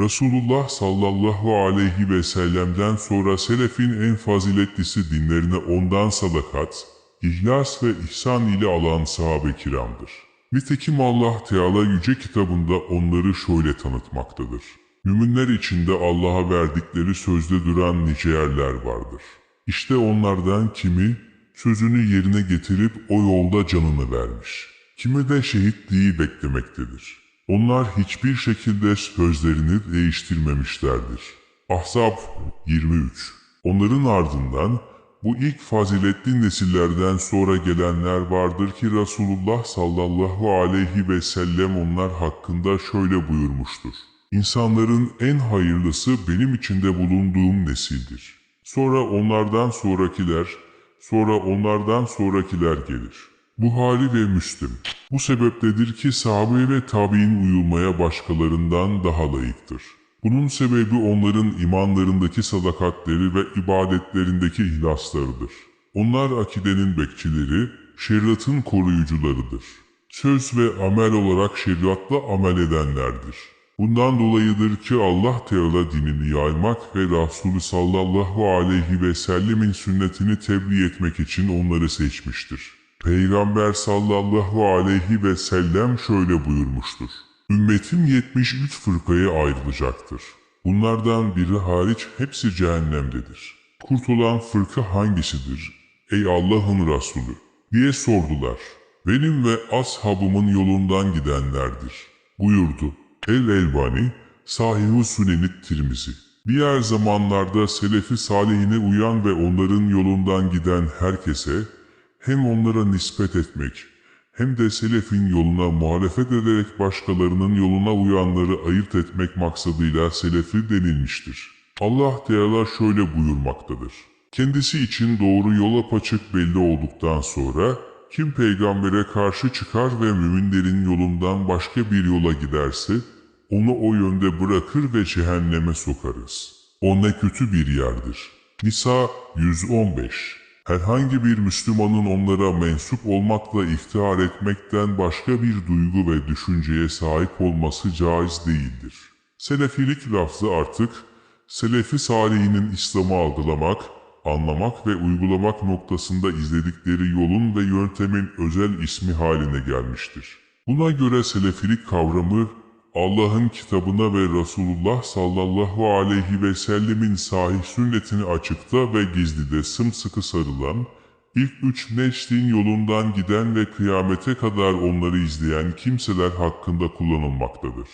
Resulullah sallallahu aleyhi ve sellem'den sonra selefin en faziletlisi dinlerine ondan sadakat, ihlas ve ihsan ile alan sahabe kiramdır. Nitekim Allah Teala yüce kitabında onları şöyle tanıtmaktadır. Müminler içinde Allah'a verdikleri sözde duran nice yerler vardır. İşte onlardan kimi sözünü yerine getirip o yolda canını vermiş. Kimi de şehitliği beklemektedir. Onlar hiçbir şekilde sözlerini değiştirmemişlerdir. Ahzab 23 Onların ardından bu ilk faziletli nesillerden sonra gelenler vardır ki Resulullah sallallahu aleyhi ve sellem onlar hakkında şöyle buyurmuştur. İnsanların en hayırlısı benim içinde bulunduğum nesildir. Sonra onlardan sonrakiler, sonra onlardan sonrakiler gelir. Buhari ve Müslim. Bu sebepledir ki sahabe ve tabi'in uyulmaya başkalarından daha layıktır. Bunun sebebi onların imanlarındaki sadakatleri ve ibadetlerindeki ihlaslarıdır. Onlar akidenin bekçileri, şeriatın koruyucularıdır. Söz ve amel olarak şeriatla amel edenlerdir. Bundan dolayıdır ki Allah Teala dinini yaymak ve Resulü sallallahu aleyhi ve sellemin sünnetini tebliğ etmek için onları seçmiştir. Peygamber sallallahu aleyhi ve sellem şöyle buyurmuştur. Ümmetim 73 fırkaya ayrılacaktır. Bunlardan biri hariç hepsi cehennemdedir. Kurtulan fırka hangisidir? Ey Allah'ın Resulü! diye sordular. Benim ve ashabımın yolundan gidenlerdir. Buyurdu. El Elbani, Sahih-i Sünenit Tirmizi. Diğer zamanlarda Selefi Salihine uyan ve onların yolundan giden herkese hem onlara nispet etmek hem de Selefin yoluna muhalefet ederek başkalarının yoluna uyanları ayırt etmek maksadıyla Selefi denilmiştir. Allah Teala şöyle buyurmaktadır. Kendisi için doğru yol apaçık belli olduktan sonra kim peygambere karşı çıkar ve müminlerin yolundan başka bir yola giderse onu o yönde bırakır ve cehenneme sokarız. O ne kötü bir yerdir. Nisa 115 Herhangi bir Müslümanın onlara mensup olmakla iftihar etmekten başka bir duygu ve düşünceye sahip olması caiz değildir. Selefilik lafzı artık, Selefi Salihinin İslam'ı algılamak, anlamak ve uygulamak noktasında izledikleri yolun ve yöntemin özel ismi haline gelmiştir. Buna göre Selefilik kavramı, Allah'ın kitabına ve Resulullah sallallahu aleyhi ve sellemin sahih sünnetini açıkta ve gizlide sımsıkı sarılan, ilk üç neslin yolundan giden ve kıyamete kadar onları izleyen kimseler hakkında kullanılmaktadır.